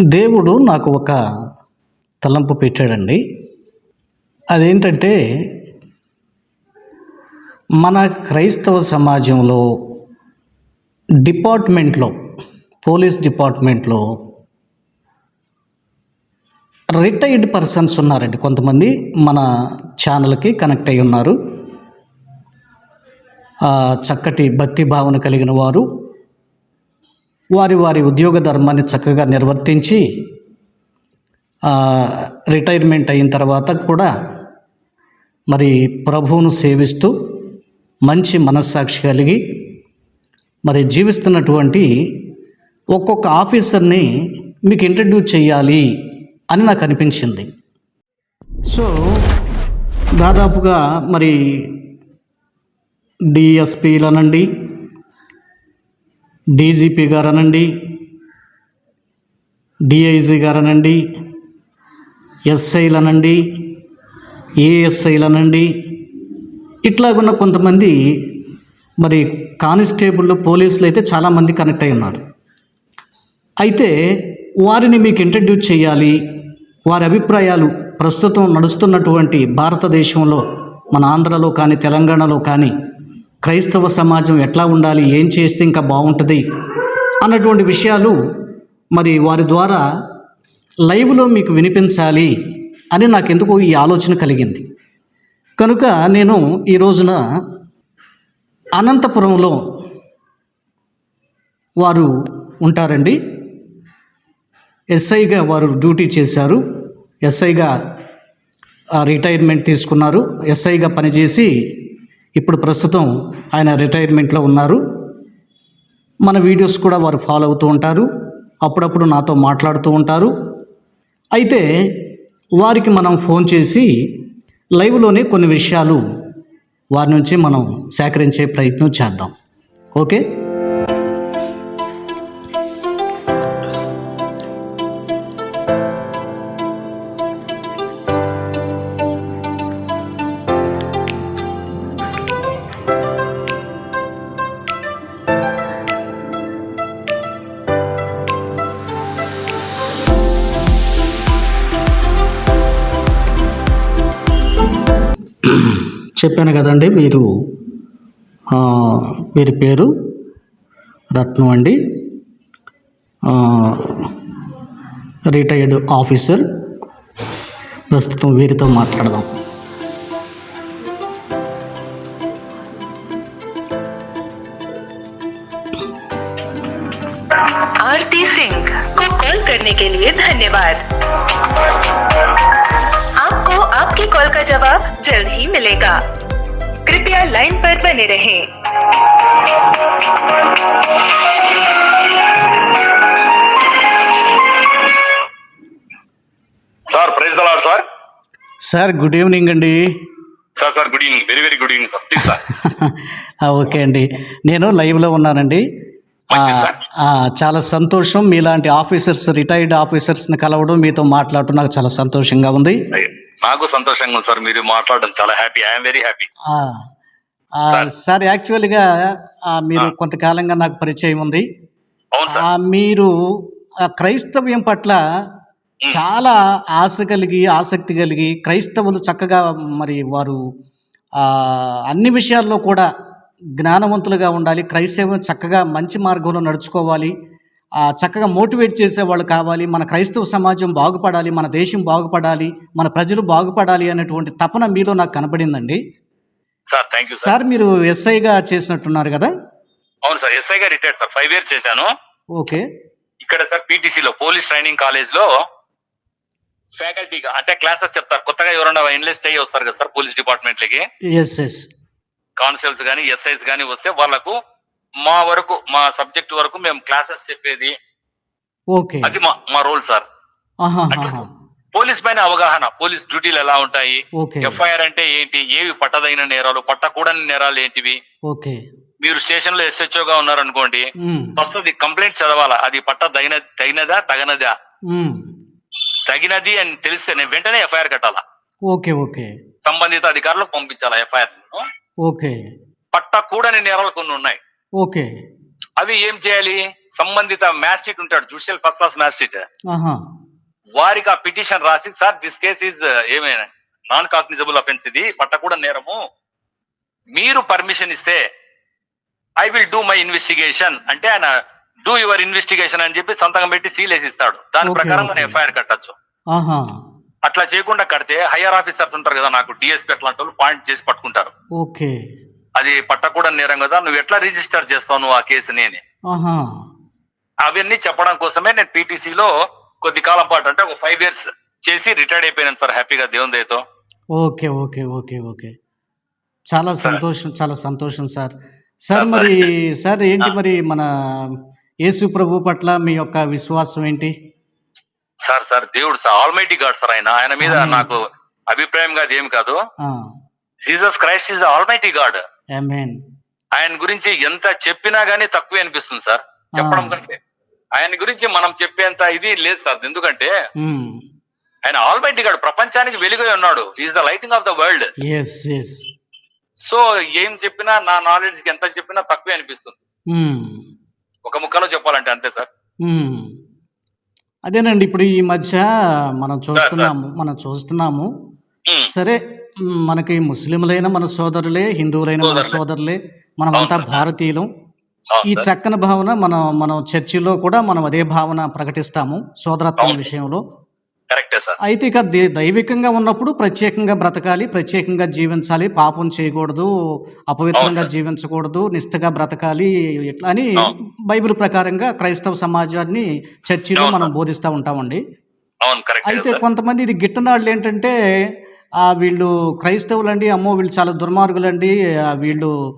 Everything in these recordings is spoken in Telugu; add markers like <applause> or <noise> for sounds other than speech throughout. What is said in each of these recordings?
దేవుడు నాకు ఒక తలంపు పెట్టాడండి. అదేంటంటే మన క్రైస్తవ సమాజంలో డిపార్ట్మెంట్లో పోలీస్ డిపార్ట్మెంట్లో రిటైర్డ్ పర్సన్స్ ఉన్నారండి. కొంతమంది మన ఛానల్కి కనెక్ట్ అయి ఉన్నారు. చక్కటి భక్తి భావన కలిగిన వారు. వారి వారి ఉద్యోగ ధర్మాన్ని చక్కగా నిర్వర్తించి రిటైర్మెంట్ అయిన తర్వాత కూడా మరి ప్రభువును సేవిస్తూ మంచి మనస్సాక్షి కలిగి మరి జీవిస్తున్నటువంటి ఒక్కొక్క ఆఫీసర్ని మీకు ఇంట్రడ్యూస్ చేయాలి అని నాకు అనిపించింది. సో దాదాపుగా మరి డిఎస్పీలనండి డీజీపీ గారనండి డిఐజీ గారనండి ఎస్ఐలనండి ఏఎస్ఐలనండి ఇట్లాగున్న కొంతమంది మరి కానిస్టేబుల్ పోలీసులు అయితే చాలామంది కనెక్ట్ అయి ఉన్నారు. అయితే వారిని మీకు ఇంట్రడ్యూస్ చేయాలి వారి అభిప్రాయాలు ప్రస్తుతం నడుస్తున్నటువంటి భారతదేశంలో మన ఆంధ్రలో కానీ తెలంగాణలో కానీ క్రైస్తవ సమాజం ఎట్లా ఉండాలి? ఏం చేస్తే ఇంకా బాగుంటుంది? అన్నటువంటి విషయాలు మరి వారి ద్వారా లైవ్లో మీకు వినిపించాలి అని నాకెందుకు ఈ ఆలోచన కలిగింది. కనుక నేను ఈ రోజున అనంతపురంలో వారు ఉంటారండి. ఎస్ఐగా వారు డ్యూటీ చేశారు. ఎస్ఐగా రిటైర్మెంట్ తీసుకున్నారు. ఎస్ఐగా పనిచేసి ఇప్పుడు ప్రస్తుతం ఆయన రిటైర్మెంట్లో ఉన్నారు. మన వీడియోస్ కూడా వారు ఫాలో అవుతూ ఉంటారు. అప్పుడప్పుడు నాతో మాట్లాడుతూ ఉంటారు. అయితే వారికి మనం ఫోన్ చేసి లైవ్లోనే కొన్ని విషయాలు వారి నుంచి మనం సేకరించే ప్రయత్నం చేద్దాం. ఓకే? చెప్పాను కదండి మీరు ఆ, వీరి పేరు రత్నం అండి ఆ, రిటైర్డ్ ఆఫీసర్ ప్రస్తుతం వీరితో మాట్లాడదాం आरती सिंह को कॉल करने के लिए धन्यवाद आपको आपकी कॉल का जवाब जल्द ही मिलेगा कृपया लाइन पर बने रहें। సార్ ప్రైజ్ దలాడ్ సార్ సార్ గుడ్ ఈవినింగ్ అండి sir sir good evening very very good evening sir please sir ఆ, ఓకే అండి నేను లైవ్లో ఉన్నానండి ఆ, మంచిది సార్. ఆ, చాలా సంతోషం మీలాంటి ఆఫీసర్స్ రిటైర్డ్ ఆఫీసర్స్ని కలవడం మీతో మాట్లాడటం నాకు చాలా సంతోషంగా ఉంది నాకు సంతోషంగా ఉంది సార్ మీరు మాట్లాడడం చాలా హ్యాపీ ఐఎమ్ వెరీ హ్యాపీ ఆ, ఆ, sir. యాక్చువల్గా మీరు. కొంతకాలంగా నాకు పరిచయం ఉంది మీరు ఆ క్రైస్తవ్యం పట్ల. చాలా ఆశ కలిగి ఆసక్తి కలిగి క్రైస్తవులు చక్కగా మరి వారు ఆ, అన్ని విషయాల్లో కూడా జ్ఞానవంతులుగా ఉండాలి క్రైస్తవం చక్కగా మంచి మార్గంలో నడుచుకోవాలి ఆ, చక్కగా మోటివేట్ చేసే వాళ్ళు కావాలి మన క్రైస్తవ సమాజం బాగుపడాలి మన దేశం బాగుపడాలి మన ప్రజలు బాగుపడాలి అనేటువంటి తపన మీలో నాకు కనపడిందండి సార్ థ్యాంక్ యూ సార్ మీరు ఎస్ఐగా చేసినట్టున్నారు కదా? అవును సార్ ఎస్ఐగా రిటైర్డ్ సార్ ఫైవ్ ఇయర్స్ చేశాను. ఓకే. ఇక్కడ సార్ PTC లో పోలీస్ ట్రైనింగ్ కాలేజ్లో ఫ్యాకల్టీగా అంటే క్లాసెస్ చెప్తారు. కొత్తగా ఎవరైనా ఎన్లిస్ట్ అయ్యి వస్తారు కదా సార్ పోలీస్ డిపార్ట్మెంట్ లకి. ఎస్ ఎస్ కానిస్టేబుల్స్ కానీ ఎస్ఐస్ కానీ వస్తే వాళ్ళకు మా వరకు మా సబ్జెక్ట్ వరకు మేము క్లాసెస్ చెప్పేది. ఓకే. అది మా మా రోల్ సార్. పోలీస్ పైన అవగాహన పోలీస్ డ్యూటీలు ఎలా ఉంటాయి? ఎఫ్ఐఆర్ అంటే ఏంటి? ఏవి పట్టదగిన నేరాలు పట్టకూడని నేరాలు ఏంటివి? ఓకే. మీరు స్టేషన్లో SHO గా ఉన్నారనుకోండి. ఫస్ట్ కంప్లైంట్ చదవాలా? అది పట్ట తగిన తగినదా తగనదా. తగినది అని తెలిస్తే నేను వెంటనే ఎఫ్ఐఆర్ కట్టాలా? Okay okay. సంబంధిత అధికారులకు పంపించాలా ఎఫ్ఐఆర్ ఓకే. పట్టకూడని నేరాలు కొన్ని ఉన్నాయి. ఓకే. అవి ఏం చేయాలి? సంబంధిత మ్యాజిస్ట్రేట్ ఉంటాడు జుడిషియల్ ఫస్ట్ క్లాస్ మ్యాజిస్ట్రేట్. వారికి ఆ పిటిషన్ రాసి సార్ దిస్ కేస్ ఇస్ ఏమైనా నాన్ కాగ్నిజబుల్ అఫెన్స్ ఇది పట్టకూడ నేరము. మీరు పర్మిషన్ ఇస్తే I will do my investigation అంటే ఆయన డూ యువర్ ఇన్వెస్టిగేషన్ అని చెప్పి సంతకం పెట్టి సీల్ వేసి ఇస్తాడు దాని ప్రకారం మనం. ఎఫ్ఐఆర్ కట్టొచ్చు. అట్లా చేయకుండా కడితే హైయర్ ఆఫీసర్స్ ఉంటారు కదా నాకు డిఎస్పీ అట్లాంటి వాళ్ళు పాయింట్ చేసి పట్టుకుంటారు. ఓకే. అది పట్టకూడని నేరం కదా నువ్వు ఎట్లా రిజిస్టర్ చేస్తావు నువ్వు ఆ కేసుని అని. ఆహా. అవన్నీ చెప్పడం కోసమే నేను PTC లో కొద్ది కాలం పాటు అంటే ఒక ఫైవ్ ఇయర్స్ చేసి రిటైర్డ్ అయిపోయాను సార్ హ్యాపీగా దేవుని దయతో ఓకే ఓకే ఓకే ఓకే. చాలా సంతోషం చాలా సంతోషం సార్. సార్ మరి సార్. ఏంటి. మరి మన యేసు ప్రభు పట్ల మీ యొక్క విశ్వాసం ఏంటి? సార్ సార్ దేవుడు సార్ ఆల్మైటీ గాడ్ సార్ ఆయన. ఆయన మీద. నాకు అభిప్రాయం కాదు ఏం కాదు. Jesus Christ is the almighty God ఆయన గురించి ఎంత చెప్పినా గానీ తక్కువే అనిపిస్తుంది సార్. చెప్పడం. కంటే. ఆయన గురించి మనం చెప్పేంత ఇది లేదు సార్ ఎందుకంటే Hmm. ఆయన ఆల్మైటీ గాడ్ ప్రపంచానికి వెలుగై ఉన్నాడు is the lighting of the world so ఏం చెప్పినా నా నాలెడ్జ్కి ఎంత చెప్పినా తక్కువే అనిపిస్తుంది Hmm. ఒక ముక్కలో చెప్పాలంటే అంతే సార్ Hmm. అదేనండి ఇప్పుడు ఈ మధ్య మనం చూస్తున్నాము మనం చూస్తున్నాము సరే మనకి ముస్లింలైన మన సోదరులే హిందువులైన మన సోదరులే. మనమంతా. భారతీయులం ఈ. చక్కని భావన మనం మనం చర్చిలో కూడా మనం అదే భావన ప్రకటిస్తాము సోదరత్వం. విషయంలో కరెక్టే సార్ అయితే ఇక దైవికంగా ఉన్నప్పుడు ప్రత్యేకంగా బ్రతకాలి ప్రత్యేకంగా జీవించాలి పాపం చేయకూడదు అపవిత్రంగా. జీవించకూడదు నిష్ఠగా బ్రతకాలి ఇట్లా అని. బైబిల్ ప్రకారంగా క్రైస్తవ సమాజాన్ని చర్చిలో మనం. బోధిస్తూ ఉంటామండి అయితే కొంతమంది ఇది గిట్టనాళ్ళు ఏంటంటే వీళ్ళు క్రైస్తవులండి అమ్మో వీళ్ళు చాలా దుర్మార్గులండి వీళ్ళు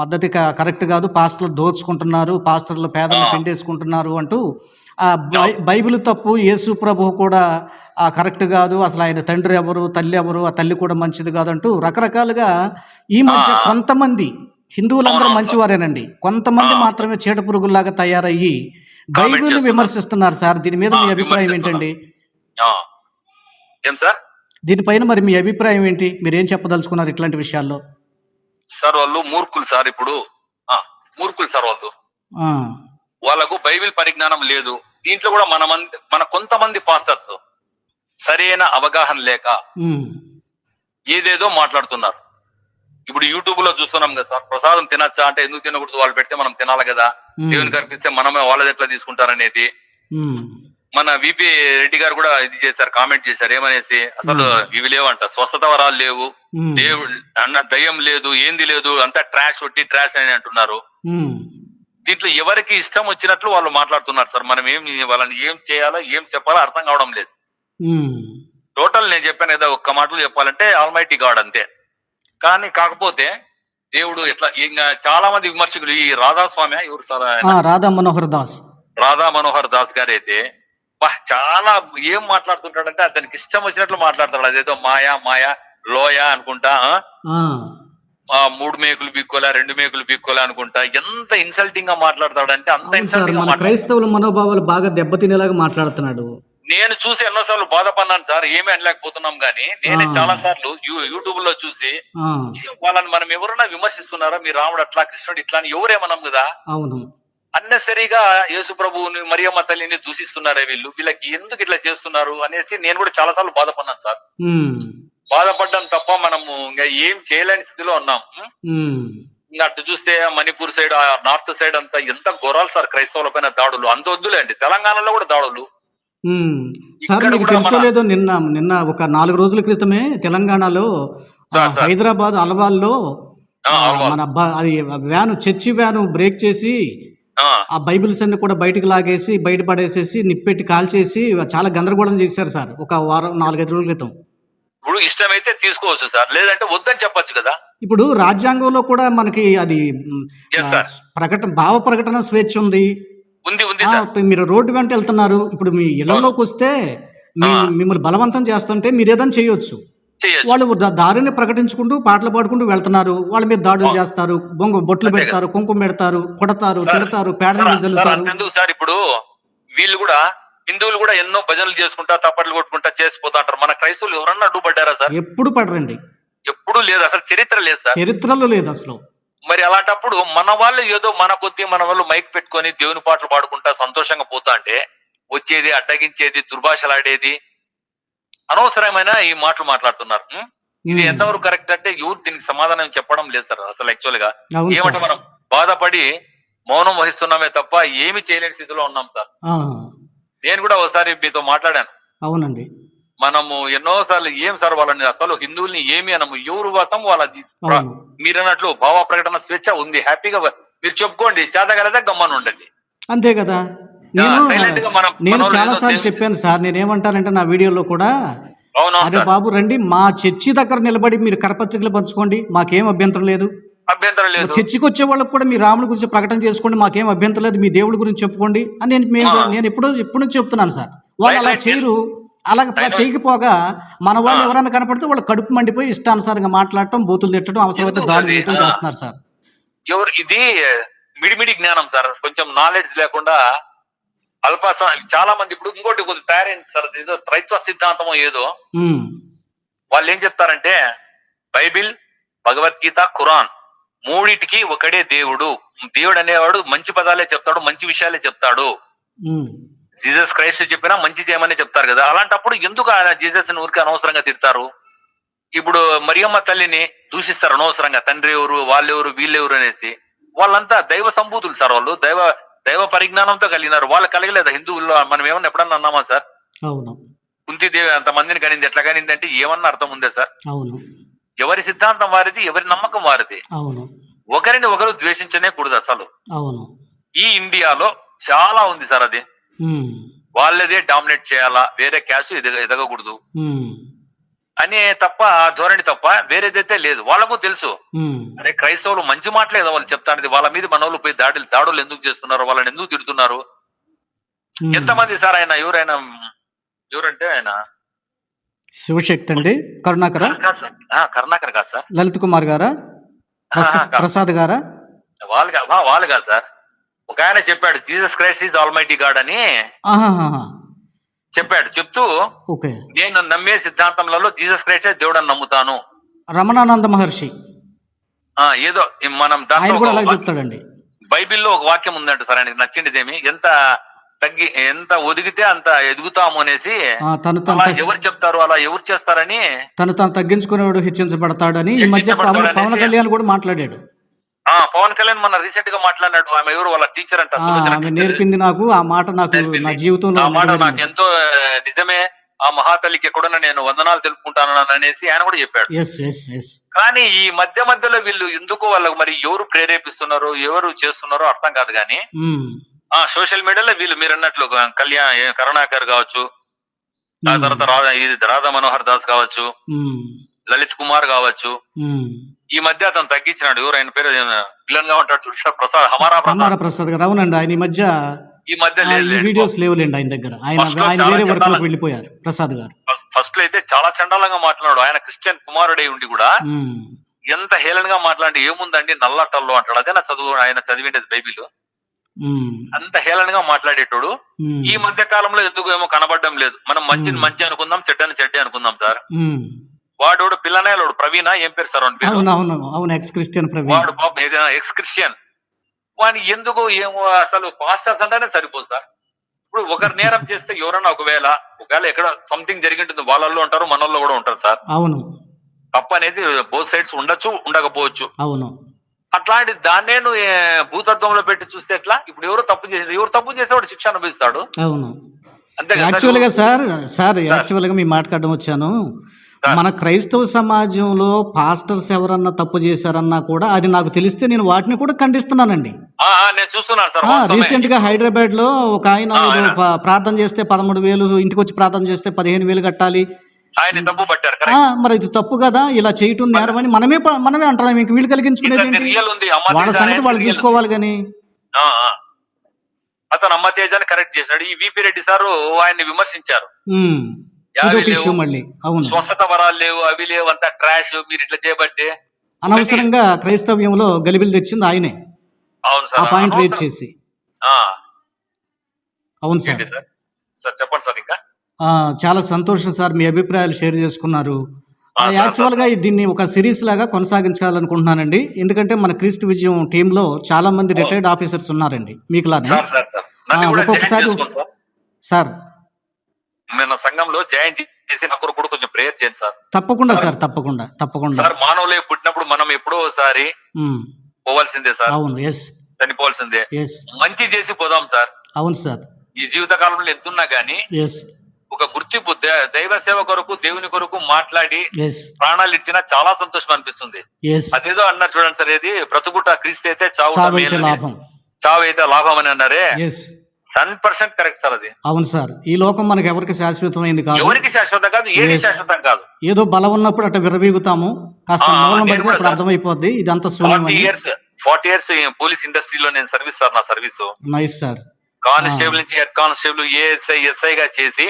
పద్ధతి క- కరెక్ట్ కాదు పాస్టర్లు దోచుకుంటున్నారు పాస్టర్లు పేదలు ఆ. పిండేసుకుంటున్నారు అంటూ ఆ బై- బైబిల్ తప్పు యేసు ప్రభు కూడా ఆ కరెక్ట్ కాదు అసలు ఆయన తండ్రి ఎవరు తల్లి ఎవరు ఆ తల్లి కూడా మంచిది కాదంటూ రకరకాలుగా ఈ మధ్య. కొంతమంది హిందువులందరూ. మంచివారేనండి కొంతమంది. మాత్రమే చీట పురుగుల్లాగా తయారయ్యి బైబిల్. విమర్శిస్తున్నారు సార్ దీని మీద మీ అభిప్రాయం. ఏంటండి. ఏం సార్ దీనిపైన మరి మీ అభిప్రాయం ఏంటి? మీరు ఏం చెప్పదలుచుకున్నారు ఇట్లాంటి విషయాల్లో? సార్ వాళ్ళు మూర్ఖులు సార్ ఇప్పుడు. మూర్ఖులు సార్ వాళ్ళు. వాళ్ళకు బైబిల్ పరిజ్ఞానం లేదు. దీంట్లో కూడా మన మంది మన కొంతమంది పాస్టర్స్ సరైన అవగాహన లేక ఏదేదో మాట్లాడుతున్నారు. ఇప్పుడు యూట్యూబ్లో చూస్తున్నాం కదా సార్ ప్రసాదం తినచ్చా అంటే ఎందుకు తినకూడదు? వాళ్ళు పెడితే మనం తినాలి కదా. ఉమ్, దేవునికి అర్పిస్తే మనమే వాళ్ళది ఎట్లా తీసుకుంటారనేది. మన విపి రెడ్డి గారు కూడా ఇది చేశారు కామెంట్ చేశారు. ఏమనేసి అసలు ఇవి లేవంట. స్వస్థత వరాలు లేవు. అన్న దయ్యం లేదు ఏంది లేదు అంతా ట్రాష్ ఒట్టి ట్రాష్ అని అంటున్నారు. దీంట్లో ఎవరికి ఇష్టం వచ్చినట్లు వాళ్ళు మాట్లాడుతున్నారు సార్. మనం ఏం వాళ్ళని ఏం చేయాలో ఏం చెప్పాలో అర్థం కావడం లేదు. టోటల్ నేను చెప్పాను కదా ఒక్క మాటలు చెప్పాలంటే ఆల్మైటీ గాడ్ అంతే. కానీ కాకపోతే దేవుడు ఎట్లా ఇంకా చాలా మంది విమర్శకులు ఈ రాధాస్వామి ఎవరు సార్ రాధా మనోహర్ దాస్. రాధా మనోహర్ దాస్ గారు అయితే బా, చాలా ఏం మాట్లాడుతుంటాడంటే అతనికి ఇష్టం వచ్చినట్లు మాట్లాడతాడు. అదేదో మాయా మాయా లోయ అనుకుంటా ఆ? మూడు మేకులు బిక్కోలే రెండు మేకులు బిక్కోలే అనుకుంటా. ఎంత ఇన్సల్టింగ్గా మాట్లాడతాడంటే అంత ఇన్సల్టింగ్ మన క్రైస్తవుల మనోభావాలు బాగా దెబ్బతినేలాగా మాట్లాడుతున్నాడు. నేను చూసి ఎన్నోసార్లు బాధపడినాను సార్ ఏమీ అనలేకపోతున్నాం కానీ నేనే. చాలా సార్లు యూట్యూబ్లో చూసి వాళ్ళని మనం ఎవరైనా విమర్శిస్తున్నారా? మీ రాముడు అట్లా కృష్ణుడు ఇట్లా అని ఎవరేమన్నాం కదా? అవును. అన్నెసరీగా యేసు ప్రభువుని మరియమ్మ తల్లిని దూషిస్తున్నారే వీళ్ళు. వీళ్ళకి ఎందుకు ఇట్లా చేస్తున్నారు అనేసి నేను కూడా చాలా సార్లు బాధపడినాను సార్. బాధపడ్డాం తప్ప మనము ఇంకా ఏం చేయలేని స్థితిలో ఉన్నాం. ఇంకా అటు చూస్తే మణిపూర్ సైడ్ ఆ నార్త్ సైడ్ అంతా ఎంత ఘోరాలు సార్ క్రైస్తవుల పైన దాడులు. అంత వద్దులే అండి తెలంగాణలో కూడా దాడులు. సార్ మీకు కూడా తెలుసో మన- లేదో నిన్న నిన్న ఒక నాలుగు రోజుల క్రితమే తెలంగాణలో. హైదరాబాద్ అలవాల్లో. మన అది వ్యాను చర్చి వ్యాను బ్రేక్ చేసి ఆ, బైబిల్స్ అన్ని కూడా బయటకు లాగేసి బయట పడేసేసి నిప్పెట్టి కాల్చేసి చాలా గందరగోళం చేశారు సార్ ఒక వారం నాలుగైదు రోజుల క్రితం. ఇప్పుడు ఇష్టమైతే తీసుకోవచ్చు సార్ లేదంటే వద్దని చెప్పొచ్చు కదా? ఇప్పుడు రాజ్యాంగంలో కూడా మనకి అది. ప్రకటన భావ ప్రకటన స్వేచ్ఛ ఉంది. ఉంది ఉంది మీరు రోడ్డు వెంట వెళ్తున్నారు ఇప్పుడు మీ ఇళ్ళలోకి వస్తే. మిమ్మల్ని బలవంతం చేస్తుంటే మీరు ఏదైనా చేయొచ్చు. వాళ్ళు దారిని ప్రకటించుకుంటూ పాటలు పాడుకుంటూ వెళ్తున్నారు. వాళ్ళ మీద దాడులు. చేస్తారు. బొంగు బొట్లు పెడతారు కుంకుమ పెడతారు కొడతారు తిడతారు పేడ సార్, నీళ్ళు సార్, చల్లుతారు అంతెందుకు సార్? ఇప్పుడు వీళ్ళు కూడా హిందువులు కూడా ఎన్నో భజనలు చేసుకుంటా తప్పట్లు కొట్టుకుంటా చేసిపోతా అంటారు. మన క్రైస్తవులు ఎవరన్నా అడ్డుపడ్డారా సార్? ఎప్పుడు పడరండి. ఎప్పుడూ లేదు. అసలు చరిత్ర లేదు సార్. చరిత్రలో లేదు అసలు. మరి అలాంటప్పుడు మన వాళ్ళు ఏదో మన కొద్దీ మన వాళ్ళు మైక్ పెట్టుకొని దేవుని పాటలు పాడుకుంటా సంతోషంగా పోతా అంటే వచ్చేది అడ్డగించేది దుర్భాషలాడేది అనవసరమైన ఈ మాటలు మాట్లాడుతున్నారు? ఇది. ఎంతవరకు కరెక్ట్ అంటే ఎవరు దీనికి సమాధానం చెప్పడం లేదు సార్ అసలు యాక్చువల్గా. ఏమంటే మనం బాధపడి మౌనం వహిస్తున్నామే తప్ప ఏమి చేయలేని స్థితిలో ఉన్నాం సార్. నేను కూడా ఒకసారి మీతో మాట్లాడాను. అవునండి. మనము ఎన్నోసార్లు ఏం సార్ వాళ్ళని అసలు హిందువుల్ని ఏమి అనము ఎవరు మతం వాళ్ళది అవును మీరు అన్నట్లు భావ ప్రకటన స్వేచ్ఛ ఉంది. హ్యాపీగా మీరు చెప్పుకోండి చేతగలదే గమ్మని ఉండండి. అంతే కదా. నేను నేను చాలా సార్లు చెప్పాను సార్ నేనేమంటానంటే నా వీడియోలో కూడా అరే బాబు రండి మా చర్చి దగ్గర నిలబడి మీరు కరపత్రికలు పంచుకోండి మాకేం అభ్యంతరం లేదు అభ్యంతరం లేదు చర్చికి వచ్చే వాళ్ళకి కూడా మీ రాముడి గురించి ప్రకటన చేసుకోండి మాకేం అభ్యంతరం లేదు మీ దేవుడి గురించి చెప్పుకోండి అని నేను మేము. నేను ఎప్పుడో ఎప్పుడు నుంచి చెప్తున్నాను సార్ వాళ్ళు అలా. చేయరు అలా. చేయకపోగా మన వాళ్ళు. ఎవరైనా కనపడితే వాళ్ళు కడుపు మండిపోయి ఇష్టానుసారంగా మాట్లాడటం బూతులు తిట్టడం అవసరమైతే దాడి? చేయడం. చేస్తున్నారు సార్ ఎవరు ఇది మిడిమిడి జ్ఞానం సార్ కొంచెం నాలెడ్జ్ లేకుండా అల్ప చాలా మంది ఇప్పుడు ఇంకోటి కొద్దిగా తయారైంది సార్ ఏదో త్రైత్వ సిద్ధాంతమో ఏదో. వాళ్ళు ఏం చెప్తారంటే బైబిల్ భగవద్గీత ఖురాన్ మూడిటికి ఒకడే దేవుడు. దేవుడు అనేవాడు మంచి పదాలే చెప్తాడు మంచి విషయాలే చెప్తాడు. జీసస్ క్రైస్ట్ చెప్పినా మంచి చేయమని చెప్తారు కదా. అలాంటప్పుడు ఎందుకు ఆయన జీసస్ ఊరికి అనవసరంగా తిడతారు? ఇప్పుడు మరియమ్మ తల్లిని దూషిస్తారు అనవసరంగా తండ్రి ఎవరు వాళ్ళెవరు వీళ్ళెవరు అనేసి. వాళ్ళంతా దైవ సంభూతులు సార్ వాళ్ళు. దైవ దైవ పరిజ్ఞానంతో కలిగినారు. వాళ్ళు కలగలేదా? హిందువుల్లో మనం ఏమన్నా ఎప్పుడన్నా అన్నామా సార్? అవును. కుంతిదేవి అంత మందిని కనింది. ఎట్లా కనింది అంటే ఏమన్నా అర్థం ఉందే సార్? అవును. ఎవరి సిద్ధాంతం వారిది ఎవరి నమ్మకం వారిది? అవును. ఒకరిని ఒకరు ద్వేషించనే కూడదు అసలు. అవును. ఈ ఇండియాలో చాలా ఉంది సార్ అది. వాళ్ళదే డామినేట్ చేయాలా? వేరే క్యాస్ట్ ఎదగ ఎదగకూడదు. అని తప్ప ధోరణి తప్ప వేరేదైతే లేదు. వాళ్ళకు తెలుసు. అరే క్రైస్తవులు మంచి మాటలేదా వాళ్ళు చెప్తానది వాళ్ళ మీద మన వాళ్ళు పోయి దాడులు దాడులు ఎందుకు చేస్తున్నారు? వాళ్ళని ఎందుకు తిడుతున్నారు. ఎంతమంది సార్ ఆయన? ఎవరైనా ఎవరంటే ఆయన? శివశక్తి అండి. కరుణాకర? కాదు సార్. ఆ, కరుణాకర్ కాదు సార్. లలిత్ కుమార్ గారా. ప్రసాద్ గారా? వాళ్ళు వాళ్ళు కాదు సార్. ఒక ఆయన చెప్పాడు Jesus Christ is almighty God అని. చెప్పాడు. చెప్తూ ఓకే. నేను నమ్మే సిద్ధాంతంలో జీసస్ క్రైస్ట్ దేవుడు అని నమ్ముతాను. రమణానంద మహర్షి. ఆ ఏదో మనం చెప్తాడండి. బైబిల్లో ఒక వాక్యం ఉందంట సార్ ఆయనకి నచ్చిండిదేమి? ఎంత తగ్గి ఎంత ఒదిగితే అంత ఎదుగుతాము అనేసి ఎవరు చెప్తారు అలా ఎవరు చేస్తారని తను తాను తగ్గించుకునేవాడు హెచ్చించబడతాడని ఈ మధ్య పవన్ కళ్యాణ్ కూడా మాట్లాడాడు. ఆ పవన్ కళ్యాణ్ మన రీసెంట్గా మాట్లాడినాడు. ఆమె ఎవరు? వాళ్ళ టీచర్ అంట ఆమె. నేర్పింది నాకు ఆ మాట నాకు. నా జీవితంలో ఆ మాట నాకు ఎంతో నిజమే. ఆ మహాతల్లికి ఎక్కడున్నా నేను వందనాలు తెలుపుకుంటాను అనేసి ఆయన కూడా చెప్పాడు. కానీ ఈ మధ్య మధ్యలో వీళ్ళు ఎందుకు వాళ్ళకు మరి ఎవరు ప్రేరేపిస్తున్నారో ఎవరు చేస్తున్నారో అర్థం కాదు కానీ ఆ సోషల్ మీడియాలో వీళ్ళు మీరు అన్నట్లు కళ్యాణ్ కరుణాకర్ కావచ్చు ఆ తర్వాత రాధా మనోహర్ దాస్ కావచ్చు లలిత్ కుమార్ కావచ్చు ఈ మధ్య అతను తగ్గించినాడు. ఎవరు ఆయన పేరు విలన్గా ఉంటాడు చూడు. ప్రసాద్ హమారా ప్రసాద్. ప్రసాద్ గారు. అవునండి ఆయన ఈ మధ్య ఈ మధ్య. వీడియోస్ లేవులేండి ఆయన దగ్గర. ఆయన ఆయన వేరే వర్క్లోకి వెళ్ళిపోయారు ప్రసాద్ గారు. ఫస్ట్లో అయితే చాలా చండాలంగా మాట్లాడాడు. ఆయన క్రిస్టియన్ కుమారుడై ఉండి కూడా ఎంత హేళనగా గా మాట్లాడి ఏముందండి? నల్లటల్లో అంటాడు. అదే నా చదువు ఆయన చదివిండేది బైబిల్. అంత హేళనగా మాట్లాడేటోడు. ఈ మధ్య కాలంలో ఎందుకు ఏమో కనబడడం లేదు. మనం మంచిని. మంచి అనుకుందాం చెడ్డని చెడ్డే అనుకుందాం సార్. వాడు పిల్లనేలోడు ప్రవీణ ఏం పేరు సార్ అవును అవును అవును. Ex Christian Praveen. వాడు ఎక్స్ క్రిస్టియన్ వాని ఎందుకు ఏమో అసలు పాస్టర్స్ అంటేనే సరిపోదు సార్. ఇప్పుడు ఒకరు నేరం చేస్తే ఎవరన్నా ఒకవేళ ఒకవేళ ఎక్కడ సంథింగ్ జరిగింటుంది వాళ్ళల్లో ఉంటారు మనల్లో కూడా ఉంటారు సార్. అవును. తప్పు అనేది బోత్ సైడ్స్ ఉండొచ్చు ఉండకపోవచ్చు. అవును. అట్లాంటి దాన్నే నువ్వు భూతత్వంలో పెట్టి చూస్తే ఎట్లా? ఇప్పుడు ఎవరు తప్పు చేసేది? ఎవరు తప్పు చేసేవాడు శిక్ష అనుభవిస్తాడు? అవును. అంతే కదా సార్? యాక్చువల్గా సార్ సార్ యాక్చువల్గా మీ మాట్లాడడం వచ్చాను. మన క్రైస్తవ సమాజంలో పాస్టర్స్ ఎవరన్నా తప్పు చేశారన్నా కూడా అది నాకు తెలిస్తే నేను వాటిని కూడా ఖండిస్తున్నానండి. నేను చూస్తున్నాను సార్. రీసెంట్గా హైదరాబాద్లో ఒక ఆయన ప్రార్థన చేస్తే పదమూడు వేలు ఇంటికి వచ్చి ప్రార్థన చేస్తే పదిహేను వేలు కట్టాలి. ఆయన తప్పు పట్టారు మరి ఇది తప్పు కదా ఇలా చేయటం నేరం అని మనమే మనమే అంటున్నాం ఇంక వీళ్ళు కలిగించుకునేది వాళ్ళ సంగతి వాళ్ళు. చూసుకోవాలి కానీ. అతను అమ్మ తేజాన్ని కరెక్ట్ చేశాడు. ఈ విపి రెడ్డి సారు ఆయన్ని విమర్శించారు. ఇదొక లేవు. ఇష్యూ మళ్ళీ. అవును. స్వస్థత వరాలు లేవు అవి లేవు అంతా ట్రాష్ మీరు ఇట్లా చేయబట్టే. అనవసరంగా క్రైస్తవ్యంలో గలిబిలు తెచ్చింది ఆయనే. అవును ఆ సార్ పాయింట్ రేట్. చేసి. అవును సార్. సార్? చెప్పండి సార్ ఇంకా. చాలా సంతోషం సార్ మీ అభిప్రాయాలు షేర్ చేసుకున్నారు. ఆ, సార్, యాక్చువల్గా దీన్ని ఒక సిరీస్ లాగా కొనసాగించాలనుకుంటున్నానండి. ఎందుకంటే మన క్రీస్తు విజయం టీంలో చాలా మంది రిటైర్డ్ ఆఫీసర్స్ ఉన్నారండి. మీకులానే. Sir sir. సార్ నన్ను సంఘంలో జాయిన్ చేసి నా కొరకు కూడా కొంచెం ప్రేయర్ చేయండి సార్. తప్పకుండా సార్ తప్పకుండా తప్పకుండా. సార్ మానవులే పుట్టినప్పుడు మనం ఎప్పుడో ఒకసారి పోవాల్సిందే సార్. అవును ఎస్ చనిపోవాల్సిందే. మంచి చేసి పోదాం సార్. అవును సార్. ఈ జీవిత కాలంలో ఎంతున్నా గానీ ఒక గుర్తింపు దైవ సేవ కొరకు దేవుని కొరకు మాట్లాడి ప్రాణాలు ఇచ్చినా చాలా సంతోషం అనిపిస్తుంది. అదేదో అన్నారు చూడండి సార్ ఏది? బ్రతుకుట క్రీస్తు అయితే చావు చావు అయితే లాభం. అని అన్నారే? టెన్ పర్సెంట్ కరెక్ట్ సార్ అది. అవును సార్. ఈ లోకం మనకి ఎవరికి శాశ్వతమైంది కాదు. ఎవరికి శాశ్వతం కాదు ఏది. శాశ్వతం కాదు. ఏదో బలం ఉన్నప్పుడు అట్లా విర్రవీగుతాము కాస్త మూలం పడితే అప్పుడు. అర్థమైపోద్ది. ఇదంతా forty years forty years police ఇండస్ట్రీలో నేను సర్వీస్ సార్ నా సర్వీస్. Nice sir. కానిస్టేబుల్ నుంచి హెడ్ కానిస్టేబుల్ ఏఎస్ఐ ఎస్ఐ గా చేసి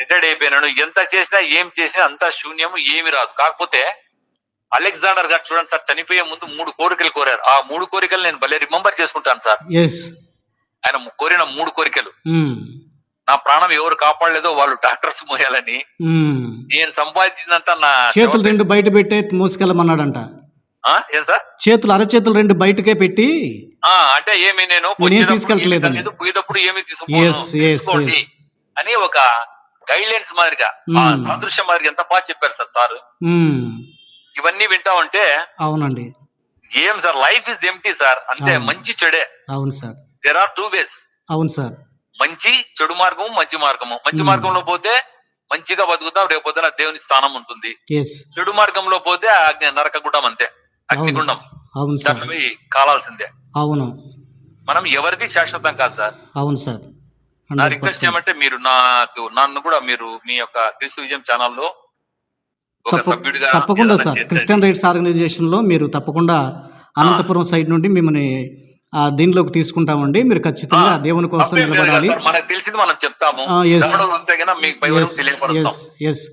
రిటైర్డ్ అయిపోయినాను. ఎంత చేసినా ఏం చేసినా అంతా శూన్యము ఏమి రాదు. కాకపోతే అలెగ్జాండర్ గారు చూడండి సార్ చనిపోయే ముందు మూడు కోరికలు కోరారు. ఆ మూడు కోరికలు నేను భలే రిమెంబర్ చేసుకుంటాను సార్. ఆయన కోరిన మూడు కోరికలు. నా ప్రాణం ఎవరు కాపాడలేదో వాళ్ళు డాక్టర్స్ మోయాలని. నేను సంపాదించినంత నా చేతులు రెండు బయట పెట్టే మోసుకెళ్ళమన్నాడంట. ఏం సార్? చేతులు అరచేతులు రెండు బయటకే పెట్టి ఆ అంటే ఏమి నేను పోయేటప్పుడు ఏమి తీసుకోండి. అని ఒక గైడ్ లైన్స్ మాదిరిగా. సాదృశ్యం మాదిరిగా ఎంత బాగా చెప్పారు సార్ సార్. ఇవన్నీ వింటా ఉంటే అవునండి. ఏం sir life is empty sir. అంతే. మంచి చెడే. అవును sir. There are two ways అవును సార్. మంచి చెడు మార్గము మంచి మార్గము. మంచి Hmm. మార్గంలో పోతే మంచిగా బతుకుతాం రేపు పొద్దున దేవుని స్థానం ఉంటుంది. చెడు మార్గంలో పోతే అగ్ని నరకగుండం అంతే. అగ్నిగుండం. అవును. సార్. దాన్ని కాలాల్సిందే. అవును. మనం ఎవరిది శాశ్వతం కాదు సార్. అవును సార్. నా 100%. రిక్వెస్ట్ చేయమంటే మీరు నాకు నన్ను కూడా మీరు మీ యొక్క క్రీస్తు విజయం ఛానల్లో తప్పకుండా సార్. క్రిస్టియన్ రైట్స్ ఆర్గనైజేషన్లో మీరు తప్పకుండా అనంతపురం సైడ్ నుండి మిమ్మల్ని దీనిలోకి తీసుకుంటామండి. మీరు ఖచ్చితంగా దేవుని కోసం నిలబడాలి. మనకు తెలిసింది మనం చెప్తాము. ఎస్ ఎస్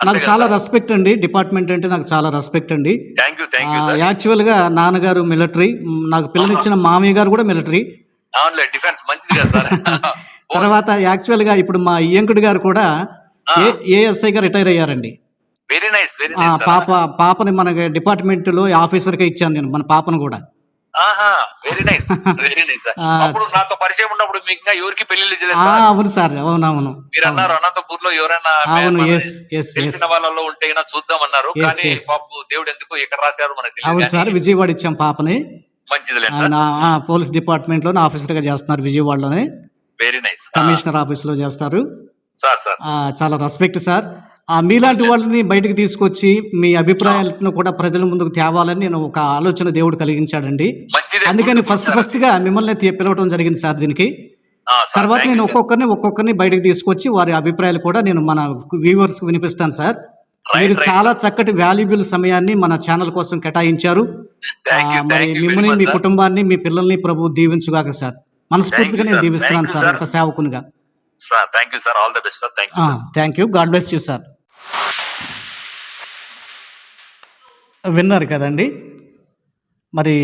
నాకు చాలా? రెస్పెక్ట్ అండి. డిపార్ట్మెంట్ అంటే నాకు చాలా రెస్పెక్ట్ అండి. యాక్చువల్గా నాన్నగారు మిలిటరీ నాకు పిల్లనిచ్చిన <laughs> మామయ్య గారు కూడా మిలిటరీ డిఫెన్స్ మంచిది కదా సార్. <laughs> తర్వాత యాక్చువల్గా ఇప్పుడు మా ఇయ్యంకుడి గారు కూడా ఆ. ఏ ఏఎస్ఐగా రిటైర్ అయ్యారండి. వెరీ నైస్ పాప పాపని మన డిపార్ట్మెంట్లో ఆఫీసర్గా ఇచ్చాను నేను మన పాపను కూడా. వెరీ నైస్ వెరీ నైస్ అప్పుడు నాకు పరిచయం ఉన్నప్పుడు మీకు ఇంకా ఎవరికి సార్ అవును సార్ అవును. అవును మీరు అన్నారు అనంతపూర్లో ఎవరైనా తెలిసిన వాళ్ళలో ఉంటే చూద్దాం అన్నారు కానీ. పాపం దేవుడు ఎందుకు ఎక్కడ రాశారు మనకి అవును సార్ విజయవాడ ఇచ్చాం పాపని. మంచిదిలే ఆయన ఆ, పోలీస్ డిపార్ట్మెంట్లోనే ఆఫీసర్గా చేస్తున్నారు విజయవాడలోనే. వెరీ నైస్ కమిషనర్ ఆఫీస్లో చేస్తారు. Sir sir. చాలా రెస్పెక్ట్ సార్. మీలాంటి వాళ్ళని బయటకు తీసుకొచ్చి మీ అభిప్రాయాలను కూడా ప్రజల ముందుకు తేవాలని నేను ఒక ఆలోచన దేవుడు కలిగించాడండి అందుకని ఫస్ట్ ఫస్ట్గా మిమ్మల్ని పిలవటం జరిగింది సార్ దీనికి తర్వాత నేను. ఒక్కొక్కరిని ఒక్కొక్కరిని బయటకు తీసుకొచ్చి వారి అభిప్రాయాలు కూడా నేను మన వ్యూవర్స్కి వినిపిస్తాను సార్ మీరు. చాలా చక్కటి వాల్యుబుల్ సమయాన్ని మన ఛానల్ కోసం కేటాయించారు మరి మిమ్మల్ని మీ. కుటుంబాన్ని మీ పిల్లల్ని ప్రభు దీవించుగాక సార్ మనస్ఫూర్తిగా నేను. దీవిస్తున్నాను సార్. ఒక సేవకునిగా sir thank you sir all the best sir thank you thank you God bless you sir విన్నారు కదండి? మరి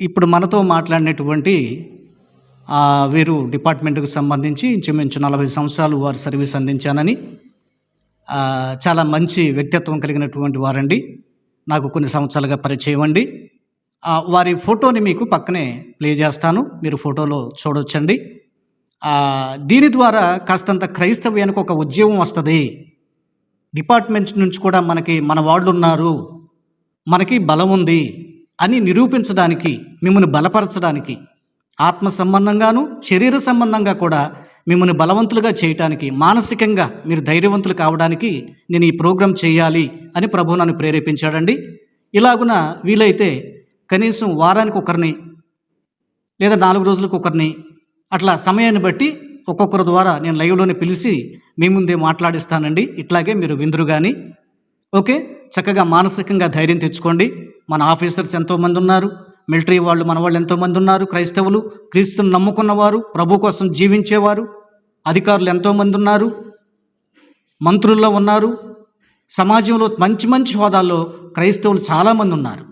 ఇప్పుడు మనతో మాట్లాడినటువంటి వీరు డిపార్ట్మెంట్కు సంబంధించి ఇంచుమించు నలభై సంవత్సరాలు వారు సర్వీస్ అందించానని చాలా మంచి వ్యక్తిత్వం కలిగినటువంటి వారండి. నాకు కొన్ని సంవత్సరాలుగా పరిచయం అండి. వారి ఫోటోని మీకు పక్కనే ప్లే చేస్తాను. మీరు ఫోటోలో చూడొచ్చండి. దీని ద్వారా కాస్తంత క్రైస్తవ్యానికి ఒక ఉద్యమం వస్తుంది. డిపార్ట్మెంట్స్ నుంచి కూడా మనకి మన వాళ్ళు ఉన్నారు మనకి బలం ఉంది అని నిరూపించడానికి మిమ్మల్ని బలపరచడానికి ఆత్మ సంబంధంగాను శరీర సంబంధంగా కూడా మిమ్మల్ని బలవంతులుగా చేయటానికి మానసికంగా మీరు ధైర్యవంతులు కావడానికి నేను ఈ ప్రోగ్రాం చేయాలి అని ప్రభు నన్ను ప్రేరేపించాడండి. ఇలాగున వీలైతే కనీసం వారానికి ఒకరిని లేదా నాలుగు రోజులకు ఒకరిని అట్లా సమయాన్ని బట్టి ఒక్కొక్కరి ద్వారా నేను లైవ్లోనే పిలిచి మీ ముందే మాట్లాడిస్తానండి. ఇట్లాగే మీరు విందురు కానీ ఓకే? చక్కగా మానసికంగా ధైర్యం తెచ్చుకోండి. మన ఆఫీసర్స్ ఎంతోమంది ఉన్నారు. మిలిటరీ వాళ్ళు మన వాళ్ళు ఎంతోమంది ఉన్నారు. క్రైస్తవులు క్రీస్తుని నమ్ముకున్నవారు ప్రభు కోసం జీవించేవారు అధికారులు ఎంతోమంది ఉన్నారు. మంత్రుల్లో ఉన్నారు. సమాజంలో మంచి మంచి హోదాల్లో క్రైస్తవులు చాలామంది ఉన్నారు.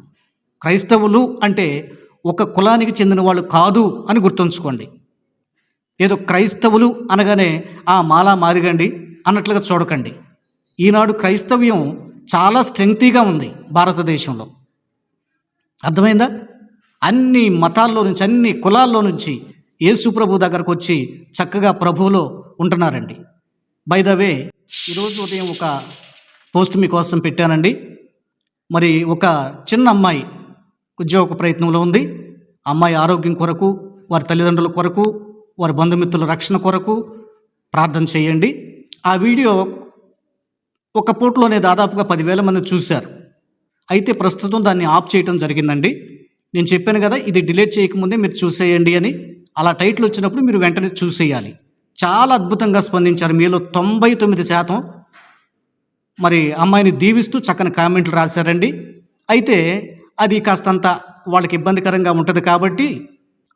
క్రైస్తవులు అంటే ఒక కులానికి చెందిన వాళ్ళు కాదు అని గుర్తుంచుకోండి. ఏదో క్రైస్తవులు అనగానే ఆ మాలా మారిగండి అన్నట్లుగా చూడకండి. ఈనాడు క్రైస్తవ్యం చాలా స్ట్రెంగ్తీగా ఉంది భారతదేశంలో. అర్థమైందా? అన్ని మతాల్లో నుంచి అన్ని కులాల్లో నుంచి యేసుప్రభు దగ్గరకు వచ్చి చక్కగా ప్రభువులో ఉంటున్నారండి. బై ద వే ఈరోజు ఉదయం ఒక పోస్ట్ మీకోసం పెట్టానండి. మరి ఒక చిన్న అమ్మాయి ఉద్యోగ ప్రయత్నంలో ఉంది. అమ్మాయి ఆరోగ్యం కొరకు వారి తల్లిదండ్రుల కొరకు వారి బంధుమిత్రుల రక్షణ కొరకు ప్రార్థన చేయండి. ఆ వీడియో ఒక పూటలోనే దాదాపుగా పదివేల మంది చూశారు. అయితే ప్రస్తుతం దాన్ని ఆఫ్ చేయడం జరిగిందండి. నేను చెప్పాను కదా ఇది డిలీట్ చేయకముందే మీరు చూసేయండి అని. అలా టైటిల్ వచ్చినప్పుడు మీరు వెంటనే చూసేయాలి. చాలా అద్భుతంగా స్పందించారు. మీలో తొంభై తొమ్మిది శాతం మరి అమ్మాయిని దీవిస్తూ చక్కని కామెంట్లు రాశారండి. అయితే అది కాస్తంత వాళ్ళకి ఇబ్బందికరంగా ఉంటుంది కాబట్టి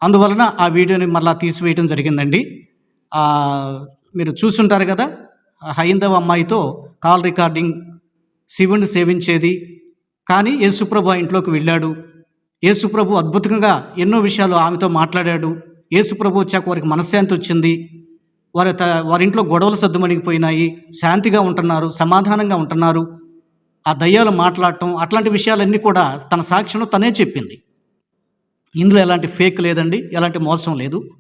అందువలన ఆ వీడియోని మళ్ళీ తీసివేయడం జరిగిందండి. మీరు చూసుంటారు కదా హైందవ అమ్మాయితో కాల్ రికార్డింగ్ శివుని సేవించేది. కానీ యేసుప్రభు ఆ ఇంట్లోకి వెళ్ళాడు. యేసుప్రభు అద్భుతంగా ఎన్నో విషయాలు ఆమెతో మాట్లాడాడు. యేసుప్రభు వచ్చాక వారికి మనశ్శాంతి వచ్చింది. వారి త వారి ఇంట్లో గొడవలు సర్దుమణిగిపోయినాయి శాంతిగా ఉంటున్నారు సమాధానంగా ఉంటున్నారు. ఆ దయ్యాలు మాట్లాడటం అట్లాంటి విషయాలన్నీ కూడా తన సాక్ష్యం తనే చెప్పింది. ఇందులో ఎలాంటి ఫేక్ లేదండి ఎలాంటి మోసం లేదు.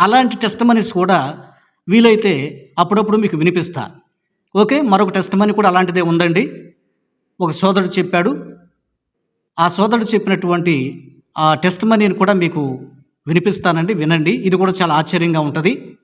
అలాంటి టెస్ట్ మనీస్ కూడా వీలైతే అప్పుడప్పుడు మీకు వినిపిస్తా. ఓకే మరొక టెస్ట్ మనీ కూడా అలాంటిదే ఉందండి. ఒక సోదరుడు చెప్పాడు. ఆ సోదరుడు చెప్పినటువంటి ఆ టెస్ట్ మనీని కూడా మీకు వినిపిస్తానండి వినండి. ఇది కూడా చాలా ఆశ్చర్యంగా ఉంటుంది.